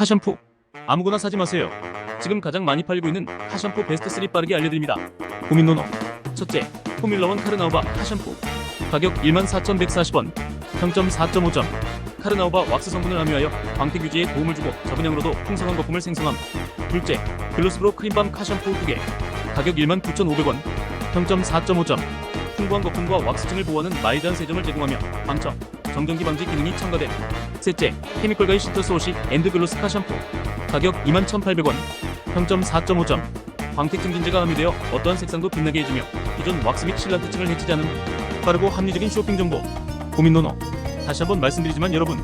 카샴푸. 아무거나 사지 마세요. 지금 가장 많이 팔리고 있는 카샴푸 베스트 3 빠르게 알려드립니다. 고민 노노. 첫째, 포뮬러원 카르나우바 카샴푸. 가격 14,140원. 평점 4.5점 카르나우바 왁스 성분을 함유하여 광택 유지에 도움을 주고 적은량으로도 풍성한 거품을 생성함. 둘째, 글로스브로 크림밤 카샴푸 2개. 가격 19,500원. 평점 4.5점 풍부한 거품과 왁스층을 보호하는 마이드한 세정을 제공하며 방청, 정전기 방지 기능이 첨가됨 셋째, 케미컬가이 시트스 워시 앤드 글로 스 카 샴푸. 가격 21,800원 평점 4.5점 광택 증진제가 함유되어 어떠한 색상도 빛나게 해주며 기존 왁스 및 실란트층을 해치지 않은 빠르고 합리적인 쇼핑 정보. 고민 노노 다시 한번 말씀드리지만 여러분